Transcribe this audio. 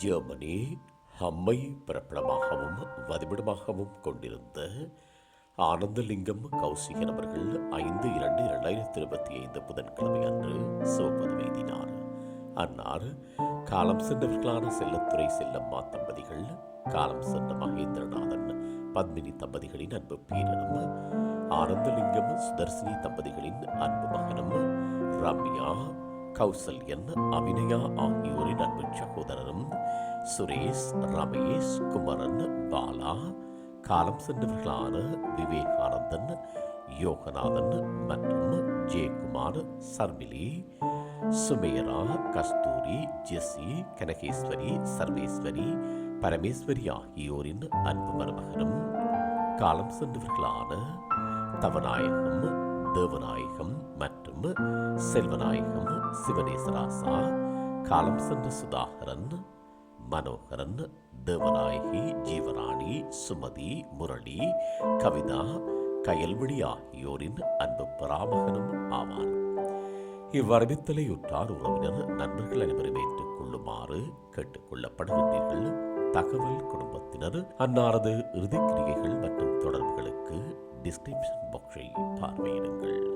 Germany ஹம்மை பிரபலமாகவும் வதிவிடமாகவும் கொண்டிருந்த ஆனந்தலிங்கம் கௌசிகன் அவர்கள் ஐந்து இரண்டு இரண்டாயிரத்தி இருபத்தி ஐந்து புதன்கிழமை அன்று சிவபதம் எழுதினார் அன்னார் காலம் சென்றவர்களான செல்லத்துறை செல்லம்மா தம்பதிகள் காலம் சென்ற மகேந்திரநாதன் பத்மினி தம்பதிகளின் அன்பு பேரனும் ஆனந்தலிங்கம் சுதர்சினி தம்பதிகளின் அன்பு மகனும் ரம்யா கௌசல்யன் அபிநயா ஆகியோரின் அன்பு சகோதரரும் சுரேஷ் ரமேஷ் குமரன் பாலா காலம் சென்றவர்களான விவேகானந்தன் யோகநாதன் மற்றும் ஜெயக்குமார் சர்மிலி சுமேரா கஸ்தூரி ஜெஸ்ஸி கனகேஸ்வரி சர்வேஸ்வரி பரமேஸ்வரி ஆகியோரின் அன்பு மருமகனும் காலம் சென்றவர்களான தவநாயகம் தேவநாயகம் மற்றும் செல்வநாயகம் சிவனேசராசா காலம் சென்ற சுதாகரன் மனோகரன் தேவநாயகி ஜீவராணி சுமதி முரளி கவிதா கயல்விழி ஆகியோரின் அன்பு பராமகனும் ஆவார். இவ்வரவித்தலையுற்றார் உறவினர் நண்பர்கள் அனைவரும் ஏற்றுக் கொள்ளுமாறு தகவல் குடும்பத்தினர் அன்னாரது இறுதிக்கிரியைகள் மற்றும் தொடர்புகளுக்கு டிஸ்கிரிப்ஷன் பாக்ஸை பார்வையிடுங்கள்.